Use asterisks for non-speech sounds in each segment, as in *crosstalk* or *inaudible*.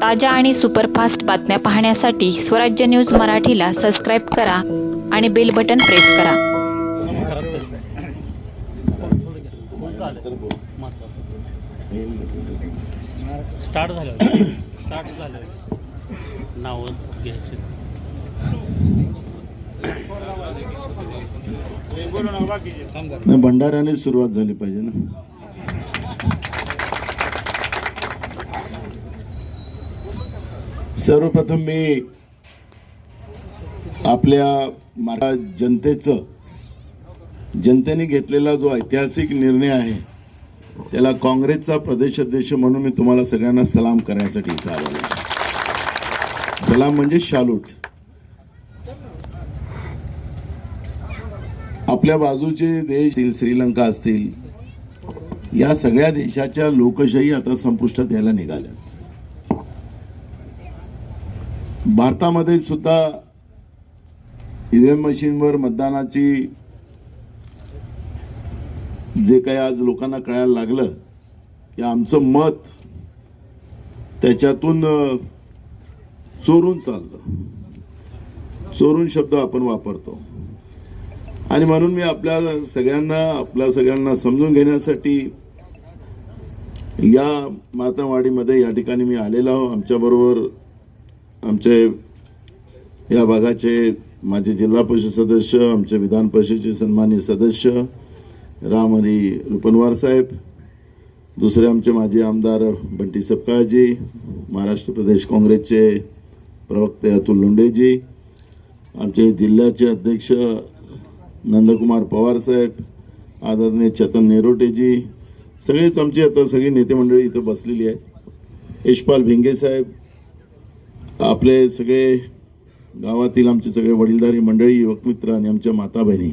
ताज्या आणि सुपरफास्ट बातम्या पाहण्यासाठी स्वराज्य न्यूज मराठीला सबस्क्राईब करा आणि बेल बटन प्रेस करा. स्टार्ट झालं. स्टार्ट झालं. नाव घ्यायचे. भंडाऱ्याने सुरुवात झाली पाहिजे ना. सर्वप्रथम मी आपल्या मरा जनतेचं जनतेने घेतलेला जो ऐतिहासिक निर्णय आहे त्याला काँग्रेसचा प्रदेशाध्यक्ष म्हणून मी तुम्हाला सगळ्यांना सलाम करण्यासाठी इथं आलो सलाम म्हणजे शालूट. आपल्या बाजूचे देश असतील श्रीलंका असतील या सगळ्या देशाच्या लोकशाही आता संपुष्टात यायला निघाल्या भारतामध्ये सुद्धा ईव्हीएम मशीनवर मतदानाची जे काही आज लोकांना कळायला लागलं की आमचं मत त्याच्यातून चोरून चाललं. चोरून शब्द आपण वापरतो. आणि म्हणून मी आपल्या सगळ्यांना आपल्या सगळ्यांना समजून घेण्यासाठी या मातावाडीमध्ये या ठिकाणी मी आलेलो आहो. आमच्याबरोबर आमचे या भागाचे माझे जिल्हा परिषद सदस्य आमचे विधान परिषदेचे सन्मान्य सदस्य रामहरी रुपनवार साहेब दुसरे आमचे माजी आमदार बंटी सपकाळजी महाराष्ट्र प्रदेश काँग्रेसचे प्रवक्ते अतुल लुंडेजी आमचे जिल्ह्याचे अध्यक्ष नंदकुमार पवार साहेब आदरणीय चेतन नेरोटेजी सगळेच आमचे आता सगळी नेते मंडळी इथं बसलेली आहेत. यशपाल भिंगे साहेब आपले सगळे गावातील आमचे सगळे वडीलधारी मंडळी युवक मित्र आणि आमच्या माता बहिणी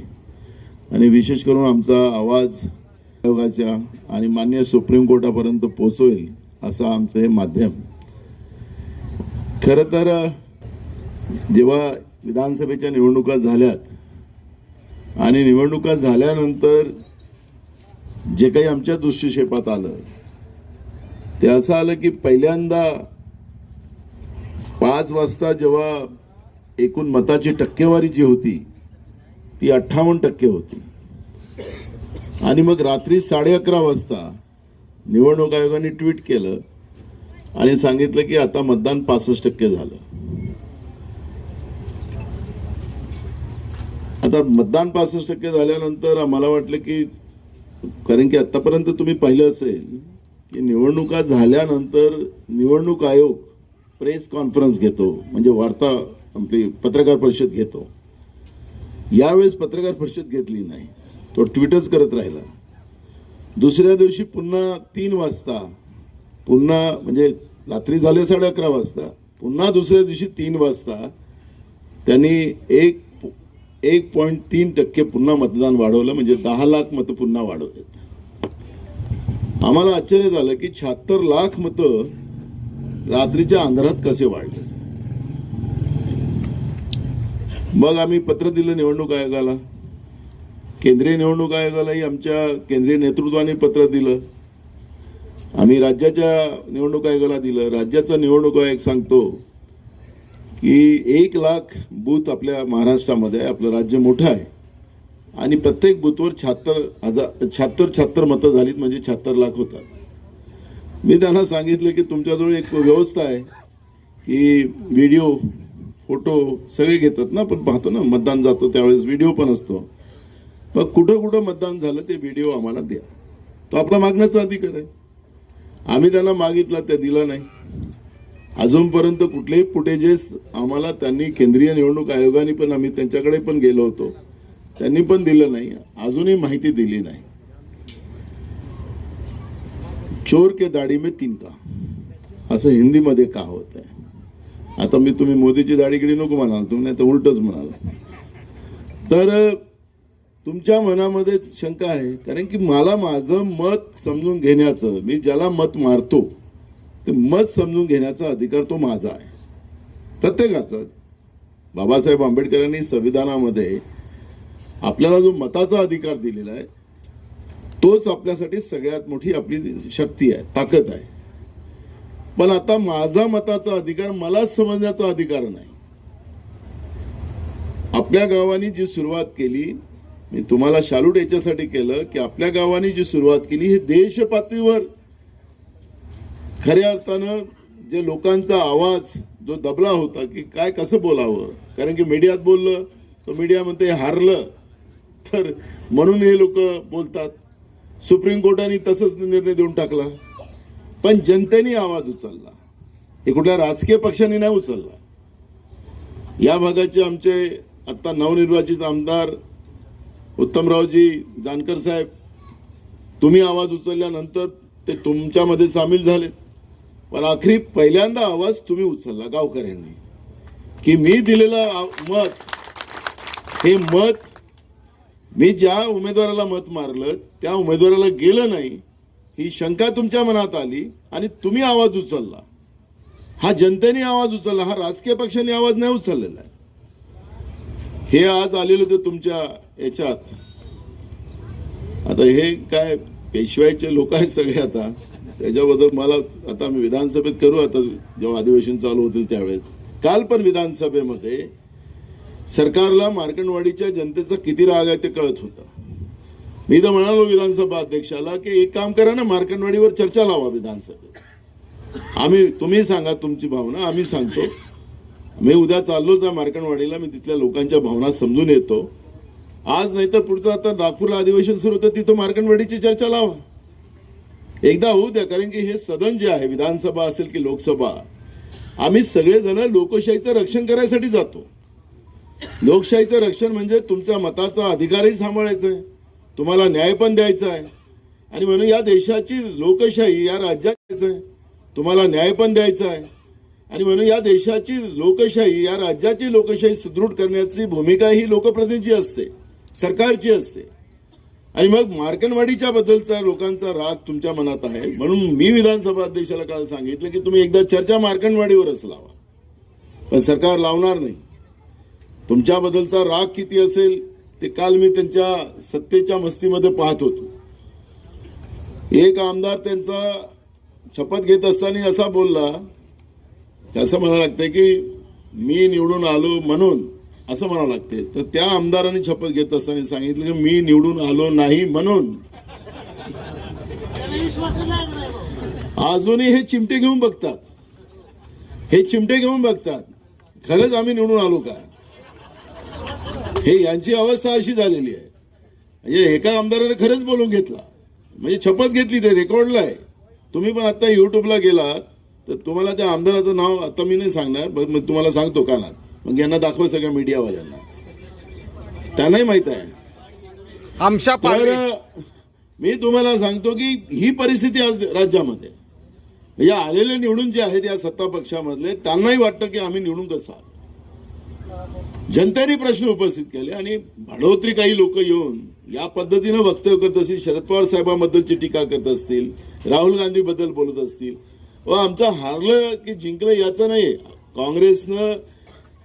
आणि विशेष करून आमचा आवाज आयोगाच्या आणि मान्य सुप्रीम कोर्टापर्यंत पोहोचवेल असं आमचं हे माध्यम. खरं तर जेव्हा विधानसभेच्या निवडणुका झाल्यात आणि निवडणुका झाल्यानंतर जे काही आमच्या दृष्टिक्षेपात आलं ते असं आलं की पहिल्यांदा पाच वाजता जेव्हा एकूण मताची टक्केवारी जी होती ती अठ्ठावन्न टक्के होती. आणि मग रात्री साडे अकरा वाजता निवडणूक आयोगाने ट्विट केलं आणि सांगितलं की आता मतदान पासष्ट टक्के झालं. आता मतदान पासष्ट टक्के झाल्यानंतर आम्हाला वाटलं की कारण की आतापर्यंत तुम्ही पाहिलं असेल की निवडणुका झाल्यानंतर निवडणूक आयोग प्रेस कॉन्फरन्स घेतो म्हणजे वार्ता आपली पत्रकार परिषद घेतो. यावेळेस पत्रकार परिषद घेतली नाही. तो ट्विटच करत राहिला. दुसऱ्या दिवशी पुन्हा तीन वाजता पुन्हा म्हणजे रात्री झाले साडे अकरा वाजता पुन्हा दुसऱ्या दिवशी तीन वाजता त्यांनी एक एक पॉईंट तीन टक्के पुन्हा मतदान वाढवलं म्हणजे दहा लाख मतं पुन्हा वाढवले आम्हाला आश्चर्य झालं की शहात्तर लाख मतं रात्रीच्या अंधारात कसे वाढले? मग आम्ही पत्र दिलं निवडणूक आयोगाला. केंद्रीय निवडणूक आयोगालाही आमच्या केंद्रीय नेतृत्वाने पत्र दिलं. आम्ही राज्याच्या निवडणूक आयोगाला दिलं. राज्याचा निवडणूक आयोग सांगतो की एक लाख बूथ आपल्या महाराष्ट्रामध्ये आहे. आपलं राज्य मोठं आहे. आणि प्रत्येक बूथवर शहात्तर हजार शहात्तर शहात्तर मतं झालीत म्हणजे शहात्तर लाख होतात. मी त्यांना सांगितलं की तुमच्याजवळ एक व्यवस्था आहे की व्हिडिओ फोटो सगळे घेतात ना आपण पाहतो ना मतदान जातो त्यावेळेस व्हिडिओ पण असतो. मग कुठं कुठं मतदान झालं ते व्हिडिओ आम्हाला द्या. तो आपला मागण्याचा अधिकार आहे. आम्ही त्यांना मागितला त्या दिला नाही. अजूनपर्यंत कुठलेही फुटेजेस आम्हाला त्यांनी केंद्रीय निवडणूक आयोगाने पण आम्ही त्यांच्याकडे पण गेलो होतो. त्यांनी पण दिलं नाही. अजूनही माहिती दिली नाही. चोर के दाढी में तिनका असं हिंदीमध्ये का होत आहे? आता मी तुम्ही मोदीची दाढीकडे नको म्हणाल तुम्ही नाही तर उलटच म्हणाल. तर तुमच्या मनामध्ये शंका आहे कारण की मला माझं मत समजून घेण्याचं मी ज्याला मत मारतो ते मत समजून घेण्याचा अधिकार तो माझा आहे. प्रत्येकाचा. बाबासाहेब आंबेडकरांनी संविधानामध्ये आपल्याला जो मताचा अधिकार दिलेला आहे तोच आपल्यासाठी सगळ्यात मोठी आपली शक्ती आहे ताकद आहे. पण आता माझा मताचा अधिकार मला समजण्याचा अधिकार नाही. आपल्या गावानी जी सुरुवात केली मी तुम्हाला शालूट याच्यासाठी केलं की आपल्या गावाने जी सुरुवात केली हे देश पातळीवर खऱ्या अर्थानं जे लोकांचा आवाज जो दबला होता की काय कसं बोलावं? कारण की मीडियात बोललं तर मीडिया म्हणते हारलं. तर म्हणून हे लोक बोलतात. सुप्रीम कोर्टाने तसंच निर्णय देऊन टाकला. पण जनतेने आवाज उचलला. हे कुठल्या राजकीय पक्षाने नाही उचलला. या भागाचे आमचे आत्ता नवनिर्वाचित आमदार उत्तमरावजी जानकर साहेब तुम्ही आवाज उचलल्यानंतर ते तुमच्यामध्ये सामील झाले. पण आखरी पहिल्यांदा आवाज तुम्ही उचलला गावकऱ्यांनी की मी दिलेलं आ- मत हे मत मी ज्या उमेदवाराला मत मारलं त्या उमेदवाराला गेलं नाही ही शंका तुमच्या मनात आली आणि तुम्ही आवाज उचलला. हा जनतेने आवाज उचलला हा राजकीय पक्षाने आवाज नाही उचललेला आहे. हे आज आलेलं होतं तुमच्या याच्यात. आता हे काय पेशवाईचे लोक आहेत सगळे आता. त्याच्याबद्दल मला आता मी विधानसभेत करू आता जेव्हा अधिवेशन चालू होतील त्यावेळेस. काल पण विधानसभेमध्ये सरकारला मार्कंडवाडीच्या जनतेचा किती राग आहे ते कळत होतं. मी तर म्हणालो विधानसभा अध्यक्षाला की एक काम करा ना मार्कंडवाडीवर चर्चा लावा विधानसभेत. आम्ही तुम्ही सांगा तुमची भावना आम्ही सांगतो. मी उद्या चाललोच आहे मार्कंडवाडीला मी तिथल्या लोकांच्या भावना समजून येतो. आज नाहीतर पुढचं आता नागपूरला अधिवेशन सुरू होतं तिथं मार्कंडवाडीची चर्चा लावा. एकदा होऊ द्या कारण की हे सदन जे आहे विधानसभा असेल की लोकसभा आम्ही सगळेजण लोकशाहीचं रक्षण करायसाठी जातो. लोकशाहीचं रक्षण म्हणजे तुमच्या मताचा अधिकारही सांभाळायचा आहे. तुम्हाला न्याय पण द्यायचा आहे. आणि म्हणून या देशाची लोकशाही या राज्यात द्यायचं आहे. तुम्हाला न्याय पण द्यायचा आहे. आणि म्हणून या देशाची लोकशाही या राज्याची लोकशाही सुदृढ करण्याची भूमिका ही लोकप्रतिनिधीची असते सरकारची असते. आणि मग मार्कनवाडीच्या बद्दलचा लोकांचा राग तुमच्या मनात आहे. म्हणून मी विधानसभा अध्यक्षाला काल सांगितलं की तुम्ही एकदा चर्चा मार्कनवाडीवरच लावा पण सरकार लावणार नाही. तुमच्याबद्दलचा राग किती असेल ते काल मी त्यांच्या सत्तेच्या मस्तीमध्ये पाहत होतो. एक आमदार त्यांचा शपथ घेत असताना असा बोलला असं म्हणावं लागतंय की मी निवडून आलो म्हणून असं म्हणावं लागते तर त्या आमदारांनी शपथ घेत असताना सांगितलं की मी निवडून आलो नाही म्हणून. अजूनही हे चिमटे घेऊन बघतात. हे चिमटे घेऊन बघतात. खरंच आम्ही निवडून आलो का? हे यांची अवस्था अशी झालेली आहे. म्हणजे एका आमदाराने खरंच बोलून घेतला. म्हणजे शपथ घेतली ते रेकॉर्डला आहे. तुम्ही पण आता युट्यूबला गेलात तर तुम्हाला त्या आमदाराचं नाव आता मी नाही सांगणार पण मी तुम्हाला सांगतो कानात. मग यांना दाखवा सगळ्या मीडियावाल्यांना. त्यांनाही माहीत आहे. आमच्या तर मी तुम्हाला सांगतो की ही परिस्थिती आज राज्यामध्ये म्हणजे आलेले निवडून जे आहेत या सत्ता पक्षामधले त्यांनाही वाटतं की आम्ही निवडून कसं जनतेने प्रश्न उपस्थित केले आणि भाडोत्री काही लोक येऊन या पद्धतीनं वक्तव्य करत असतील शरद पवार साहेबांबद्दलची टीका करत असतील राहुल गांधी बद्दल बोलत असतील. व आमचं हारलं की जिंकलं याचं नाही काँग्रेसनं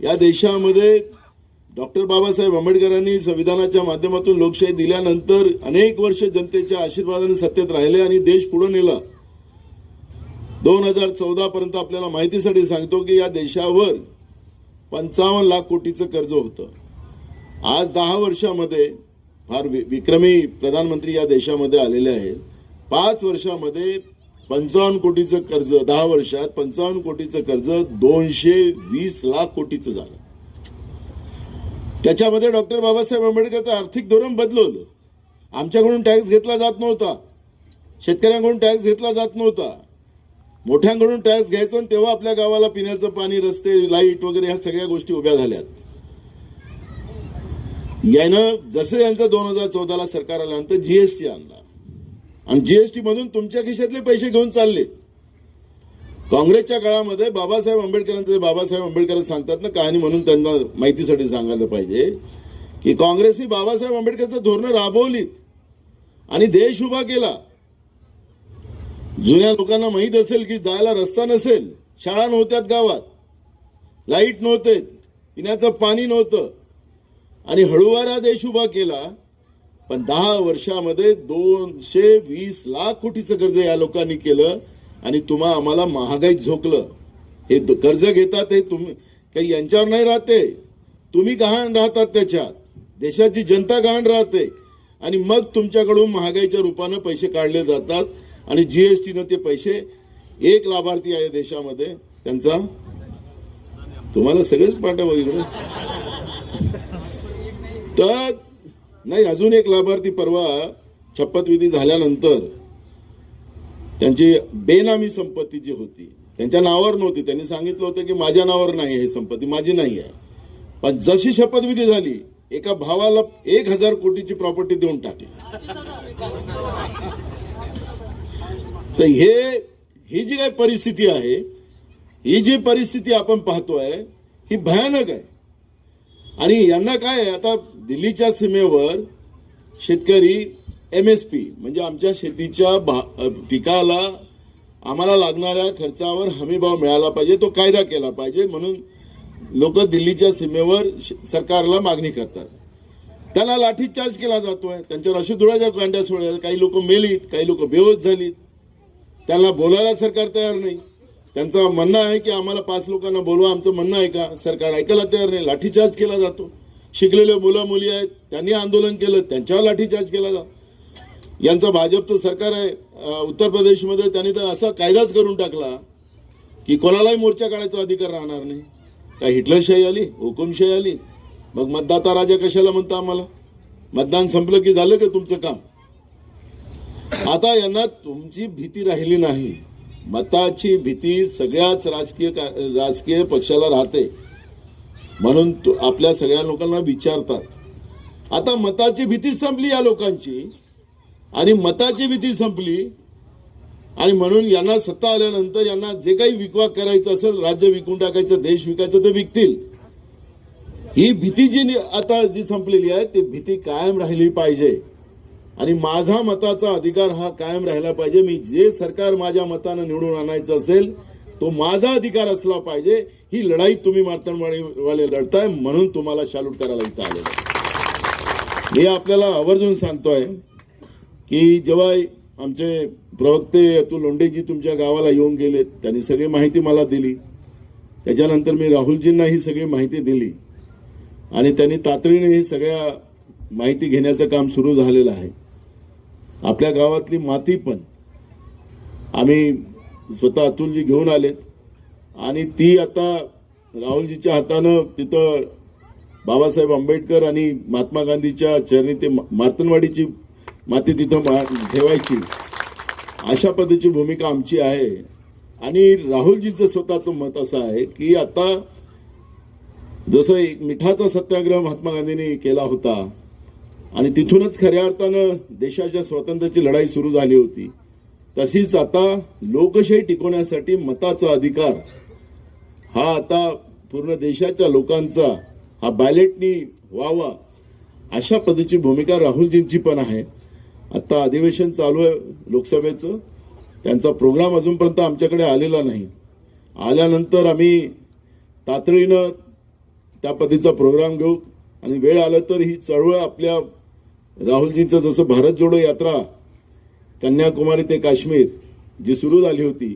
या देशामध्ये डॉक्टर बाबासाहेब आंबेडकरांनी संविधानाच्या माध्यमातून लोकशाही दिल्यानंतर अनेक वर्ष जनतेच्या आशीर्वादाने सत्तेत राहिले आणि देश पुढे नेला. दोन हजार चौदा पर्यंत आपल्याला माहितीसाठी सांगतो की या देशावर पंचावन्न लाख कोटीचं कर्ज होतं. आज दहा वर्षामध्ये फार वि- विक्रमी प्रधानमंत्री या देशामध्ये आलेले आहेत. पाच वर्षामध्ये पंचावन्न कोटीचं कर्ज दहा वर्षात पंचावन्न कोटीचं कर्ज दोनशे वीस लाख कोटीचं झालं. त्याच्यामध्ये डॉक्टर बाबासाहेब आंबेडकरचं आर्थिक धोरण बदलवलं. आमच्याकडून टॅक्स घेतला जात नव्हता. शेतकऱ्यांकडून टॅक्स घेतला जात नव्हता. मोठ्यांकडून टॅक्स घ्यायचं आणि तेव्हा आपल्या गावाला पिण्याचं पाणी रस्ते लाइट वगैरे ह्या सगळ्या गोष्टी उभ्या झाल्यात. यानं जसं यांचं दोन हजार चौदाला सरकार आल्यानंतर जीएसटी आणला. आणि जीएसटी मधून तुमच्या खिशातले पैसे घेऊन चाललेत. काँग्रेसच्या काळामध्ये बाबासाहेब आंबेडकरांचे बाबासाहेब आंबेडकर सांगतात ना कहाणी म्हणून त्यांना माहितीसाठी सांगायला पाहिजे की काँग्रेसने बाबासाहेब आंबेडकरचं धोरणं राबवलीत आणि देश उभा केला. जुन्या लोकांना माहीत असेल की जायला रस्ता नसेल शाळा नव्हत्यात गावात लाइट नव्हते पिण्याचं पाणी नव्हतं. आणि हळूवारा देश उभा केला पण दहा वर्षामध्ये दोनशे वीस लाख कोटीचं कर्ज या लोकांनी केलं आणि तुम्हा आम्हाला महागाईत झोकलं. हे कर्ज घेतात हे तुम्ही काही यांच्यावर नाही राहते तुम्ही गहाण राहतात त्याच्यात. देशाची जनता गहाण राहते. आणि मग तुमच्याकडून महागाईच्या रूपानं पैसे काढले जातात. आणि जीएसटीनं ते पैसे एक लाभार्थी आहे देशामध्ये त्यांचा तुम्हाला सगळेच पाठवा इकडे. तर नाही अजून एक लाभार्थी परवा शपथविधी झाल्यानंतर त्यांची बेनामी संपत्ती जी होती त्यांच्या नावावर नव्हती. त्यांनी सांगितलं होतं की माझ्या नावावर नाही हे संपत्ती माझी नाही आहे. पण जशी शपथविधी झाली एका भावाला एक हजार कोटीची प्रॉपर्टी देऊन टाकली. तर हे ही जी काही परिस्थिती आहे ही जी परिस्थिती आपण पाहतोय ही भयानक आहे. आणि यांना काय आता दिल्लीच्या सीमेवर शेतकरी एम एस पी म्हणजे आमच्या शेतीच्या भा पिकाला आम्हाला लागणाऱ्या खर्चावर हमीभाव मिळाला पाहिजे तो कायदा केला पाहिजे म्हणून लोक दिल्लीच्या सीमेवर श- सरकारला मागणी करतात. त्याला लाठीचार्ज केला जातोय त्यांच्यावर अशुधुळाच्या कांड्या सोडल्या काही लोक मेलीत काही लोक बेहोश झालीत. त्यांना बोलायला सरकार तयार नाही. त्यांचं म्हणणं आहे की आम्हाला पाच लोकांना बोलवा आमचं म्हणणं आहे का? सरकार ऐकायला तयार नाही लाठीचार्ज केला जातो. शिकलेले मुलं मुली आहेत त्यांनी आंदोलन केलं त्यांच्यावर लाठीचार्ज केला जातो यांचं भाजपचं सरकार आहे उत्तर प्रदेशमध्ये त्यांनी तर असा कायदाच करून टाकला की कोणालाही मोर्चा काढायचा अधिकार राहणार नाही. काय हिटलरशाही आली हुकुमशाही आली? मग मतदाता राजा कशाला म्हणता आम्हाला? मतदान संपलं की झालं का तुमचं काम? आता यांना तुमची भीती राहिली नाही. मताची भीती सगळ्याच राजकीय का- राजकीय पक्षाला राहते. म्हणून आपल्या सगळ्या लोकांना विचारतात. आता मताची भीती संपली या लोकांची. आणि मताची भीती संपली. आणि म्हणून यांना सत्ता आल्यानंतर यांना जे काही विकवा करायचं असेल राज्य विकून टाकायचं देश विकायचं ते विकतील. ही भीती जी नि- आता जी संपलेली आहे ती भीती कायम राहिली पाहिजे. आणि माझा मताचा अधिकार हा कायम राहिला पाहिजे. मी जे सरकार माझ्या मतानं निवडून आणायचं असेल तो माझा अधिकार असला पाहिजे. ही लढाई तुम्ही वाले लढताय म्हणून तुम्हाला शालूट करायला इथं आलेलं मी आपल्याला आवर्जून सांगतोय की जेव्हा आमचे प्रवक्ते अतुल लोंडेजी तुमच्या गावाला येऊन गेलेत त्यांनी सगळी माहिती मला दिली. त्याच्यानंतर मी राहुलजींना ही सगळी माहिती दिली. आणि त्यांनी तातडीने ही सगळ्या माहिती घेण्याचं काम सुरू झालेलं आहे. आपल्या गावातली माती पण आम्ही स्वतः अतुलजी घेऊन आलेत. आणि ती आता राहुलजीच्या हातानं तिथं बाबासाहेब आंबेडकर आणि महात्मा गांधीच्या चरणी ते मार्तनवाडीची माती तिथं मा- ठेवायची. अशा पद्धतीची भूमिका आमची आहे. आणि राहुलजींचं स्वतःचं मत असं आहे की आता जसं एक मिठाचा सत्याग्रह महात्मा गांधींनी केला होता आणि तिथूनच खऱ्या अर्थानं देशाच्या स्वातंत्र्याची लढाई सुरू झाली होती. तशीच आता लोकशाही टिकवण्यासाठी मताचा अधिकार हा आता पूर्ण देशाच्या लोकांचा हा बॅलेटनी व्हावा अशा पद्धतीची भूमिका राहुलजींची पण आहे. आता अधिवेशन चालू आहे लोकसभेचं. त्यांचा प्रोग्राम अजूनपर्यंत आमच्याकडे आलेला नाही. आल्यानंतर आम्ही तातडीनं त्या पद्धतीचा प्रोग्राम घेऊ आणि वेळ आलं तर ही चळवळ आपल्या राहुलजींचं जसं भारत जोडो यात्रा कन्याकुमारी ते काश्मीर जी सुरू झाली होती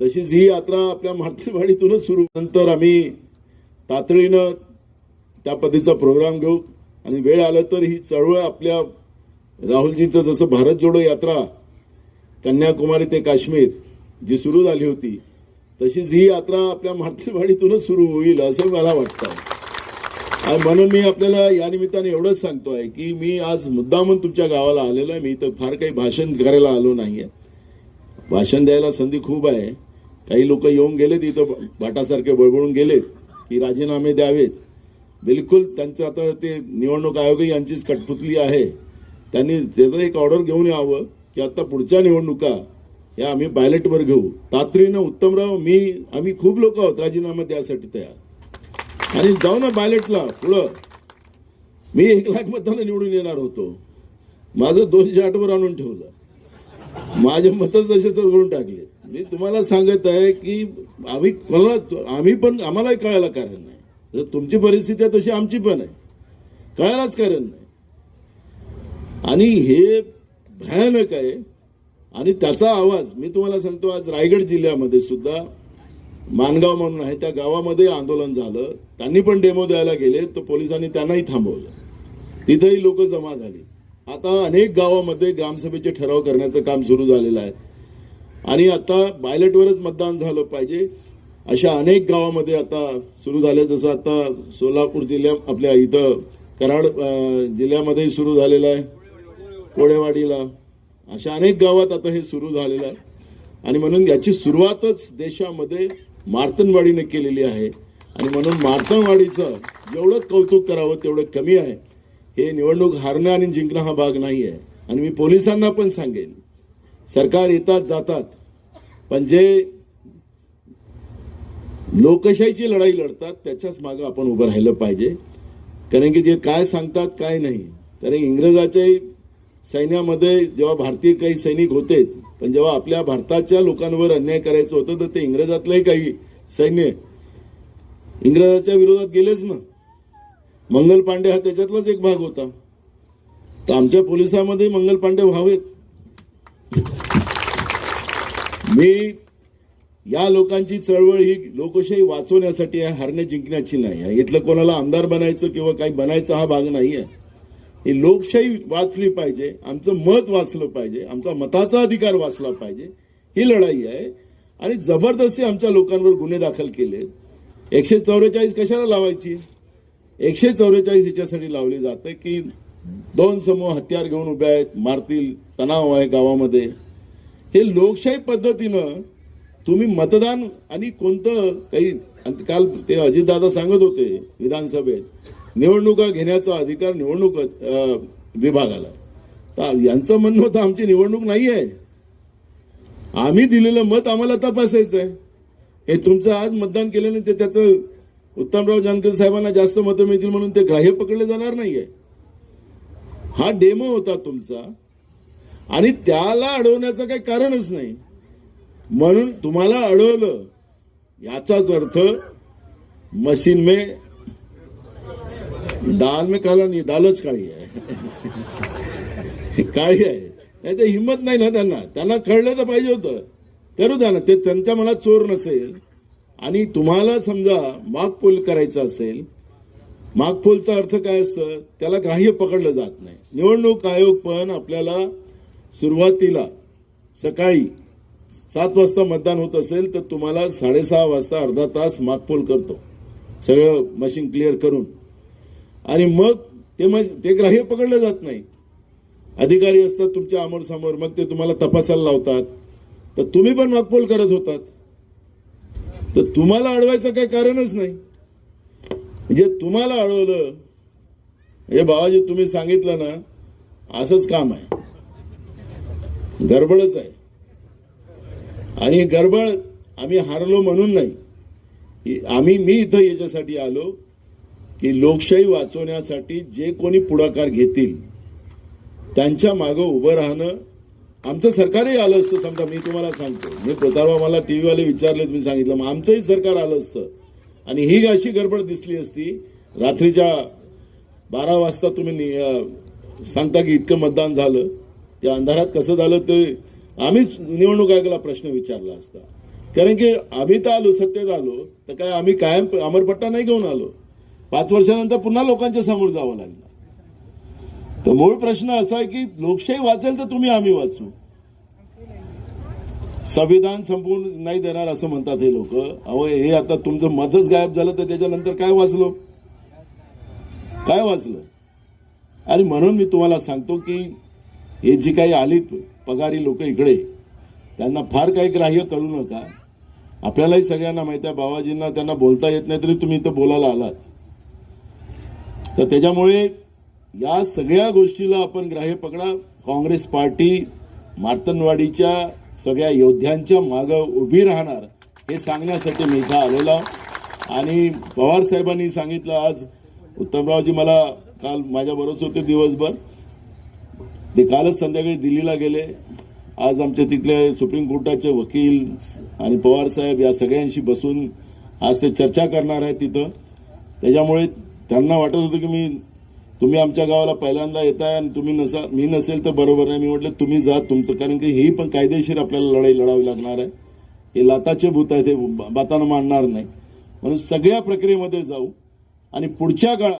तशीच ही यात्रा आपल्या मार्तवाडीतूनच सुरू. नंतर आम्ही तातडीनं त्या पद्धतीचा प्रोग्राम घेऊ आणि वेळ आलं तर ही चळवळ आपल्या राहुलजींचं जसं भारत जोडो यात्रा कन्याकुमारी ते काश्मीर जी सुरू झाली होती तशीच ही यात्रा आपल्या मार्तवाडीतूनच सुरू होईल असं मला वाटतं. म्हणून मी आपल्याला या निमित्ताने एवढंच सांगतोय की मी आज मुद्दामून तुमच्या गावाला आलेलो आहे. मी तर फार काही भाषण करायला आलो नाही आहे भाषण द्यायला संधी खूप आहे. काही लोक येऊन गेलेत इथं भाटासारखे बळबळून गेलेत की राजीनामे द्यावेत. बिलकुल त्यांचं आता ते निवडणूक आयोग यांचीच कठपुतली आहे. त्यांनी त्याचं एक ऑर्डर घेऊन यावं की आता पुढच्या निवडणुका या आम्ही बॅलेटवर घेऊ. तातडीनं उत्तमराव मी आम्ही खूप लोक आहोत राजीनामा द्यासाठी तयार. आणि जाऊ ना बॅलेटला पुढं. मी एक लाख मतांना निवडून येणार होतो. माझं दोनशे आठवर आणून ठेवलं. माझे मतच तसेच करून टाकले मी तुम्हाला सांगत आहे की आम्ही कोणाला आम्ही पण आम्हालाही कळायला कारण नाही. जर तुमची परिस्थिती आहे तशी आमची पण आहे. कळायलाच कारण नाही. आणि हे भयानक आहे. आणि त्याचा आवाज मी तुम्हाला सांगतो आज रायगड जिल्ह्यामध्ये सुद्धा मानगाव म्हणून आहे त्या गावामध्ये आंदोलन झालं. त्यांनी पण डेमो द्यायला गेले तर पोलिसांनी त्यांनाही थांबवलं. तिथेही लोक जमा झाली. आता अनेक गावामध्ये ग्रामसभेचे ठराव करण्याचं काम सुरू झालेलं आहे. आणि आता बायलेटवरच मतदान झालं पाहिजे. अशा अनेक गावामध्ये आता सुरू झाले जसं आता सोलापूर जिल्ह्या आपल्या इथं कराड जिल्ह्यामध्ये जिल्ह्यामध्येही सुरू झालेलं आहे. कोळेवाडीला. अशा अनेक गावात आता हे सुरू झालेलं आहे. आणि म्हणून याची सुरुवातच देशामध्ये मार्तनवाडीने केलेली आहे. आणि म्हणून मारतावाडीचं जेवढं कौतुक करावं तेवढं कमी आहे. हे निवडणूक हारणं आणि जिंकणं हा भाग नाही आहे. आणि मी पोलिसांना पण सांगेन सरकार येतात जातात पण जे लोकशाहीची लढाई लढतात त्याच्याच मागं आपण उभं राहिलं पाहिजे. कारण की जे काय सांगतात काय नाही. कारण इंग्रजाच्या सैन्यामध्ये जेव्हा भारतीय काही सैनिक होते पण जेव्हा आपल्या भारताच्या लोकांवर अन्याय करायचं होतं तर ते इंग्रजातलंही काही सैन्य इंग्रजाच्या विरोधात गेलेच ना. मंगल पांडे हा त्याच्यातलाच एक भाग होता. तर आमच्या पोलिसामध्ये मंगल पांडे व्हावेत. मी या लोकांची चळवळ ही लोकशाही वाचवण्यासाठी आहे हरणे जिंकण्याची नाही आहे. इथलं कोणाला आमदार बनायचं किंवा काही बनायचं हा भाग नाही आहे. ही लोकशाही वाचली पाहिजे आमचं मत वाचलं पाहिजे आमचा मताचा अधिकार वाचला पाहिजे. ही लढाई आहे. आणि जबरदस्ती आमच्या लोकांवर गुन्हे दाखल केलेत. एकशे चौवेचाळीस कशाला लावायची? एकशे चौवेचाळीस याच्यासाठी लावली जाते की दोन समूह हत्यार घेऊन उभे आहेत मारतील तणाव आहे गावामध्ये. हे लोकशाही पद्धतीनं तुम्ही मतदान आणि कोणतं काही काल ते अजितदादा सांगत होते विधानसभेत निवडणुका घेण्याचा अधिकार निवडणूक विभागाला. तर यांचं म्हणणं होतं आमची निवडणूक नाही आहे आम्ही दिलेलं मत आम्हाला तपासायचं आहे हे तुमचं आज मतदान केलं नाही ते त्याचं उत्तमराव जानकर साहेबांना जास्त मतं मिळतील म्हणून ते ग्राह्य पकडले जाणार नाहीये. हा डेमो होता तुमचा. आणि त्याला अडवण्याचं काही कारणच नाही. म्हणून तुम्हाला अडवलं. याचाच अर्थ मशीन मे दाल में काला नाही दालच काळी आहे. *laughs* काळी आहे. नाही तर हिंमत नाही ना त्यांना. त्यांना कळलं तर पाहिजे होतं. करू द्या ना ते त्यांच्या मनात चोर नसेल. आणि तुम्हाला समजा मागपोल करायचं असेल मागपोलचा अर्थ काय असतं? त्याला ग्राह्य पकडलं जात नाही. निवडणूक आयोग पण आपल्याला सुरुवातीला सकाळी सात वाजता मतदान होत असेल तर तुम्हाला साडेसहा वाजता अर्धा तास मागपोल करतो. सगळं मशीन क्लिअर करून. आणि मग ते मग ते ग्राह्य पकडलं जात नाही. अधिकारी असतात तुमच्यासमोर समोर मग ते तुम्हाला तपासायला लावतात. तर तुम्ही पण वाकपोल करत होतात. तर तुम्हाला अडवायचं काही कारणच नाही. म्हणजे तुम्हाला अडवलं हे बाबाजी तुम्ही सांगितलं ना असंच काम आहे. गडबडच आहे. आणि गडबड आम्ही हारलो म्हणून नाही. आम्ही मी इथं याच्यासाठी आलो की लोकशाही वाचवण्यासाठी जे कोणी पुढाकार घेतील त्यांच्या मागं उभं राहणं आमचं सरकारही आलं असतं समजा मी तुम्हाला सांगतो. मी प्रतारवा मला टी व्हीवाले विचारले तुम्ही सांगितलं मग आमचंही सरकार आलं असतं. आणि ही अशी गडबड दिसली असती रात्रीच्या बारा वाजता तुम्ही नि- सांगता की इतकं मतदान झालं. त्या अंधारात कसं झालं ते आम्हीच निवडणूक आयोगाला प्रश्न विचारला असता. कारण की आम्ही तर आलो सत्तेत आलो तर काय आम्ही कायम अमरपट्टा नाही घेऊन आलो. पाच वर्षानंतर पुन्हा लोकांच्या समोर जावं लागलं. तर मूळ प्रश्न असा आहे की लोकशाही वाचेल तर तुम्ही आम्ही वाचू. संविधान संपून नाही देणार असं म्हणतात हे लोक. अहो हे आता तुमचं मतच गायब झालं तर त्याच्यानंतर काय वाचलो? काय वाचलं? आणि म्हणून मी तुम्हाला सांगतो की हे जी काही आलीत पगारी लोक इकडे त्यांना फार काही ग्राह्य करू नका. आपल्यालाही सगळ्यांना माहिती आहे बाबाजींना त्यांना बोलता येत नाही तरी तुम्ही इथं बोलायला आलात. तर त्याच्यामुळे या सगळ्या गोष्टीला आपण ग्राह्य पकडा. काँग्रेस पार्टी मार्तनवाडीच्या सगळ्या योद्ध्यांच्या मागं उभी राहणार हे सांगण्यासाठी मी इथं आलेलो आणि पवार साहेबांनी सांगितलं आज उत्तमरावजी मला काल माझ्याबरोबरच होते दिवसभर. ते कालच संध्याकाळी दिल्लीला गेले. आज आमच्या तिथले सुप्रीम कोर्टाचे वकील आणि पवार साहेब या सगळ्यांशी बसून आज ते चर्चा करणार आहेत तिथं. त्याच्यामुळे त्यांना वाटत होतं की मी तुम्ही आमच्या गावाला पहिल्यांदा येताय आणि तुम्ही नसा मी नसेल तर बरोबर नाही. मी म्हटलं तुम्ही जा तुमचं कारण की ही पण कायदेशीर आपल्याला लढाई लढावी लागणार आहे. हे लाताचे भूत आहे ते बातानं मांडणार नाही. म्हणून सगळ्या प्रक्रियेमध्ये जाऊ आणि पुढच्या काळात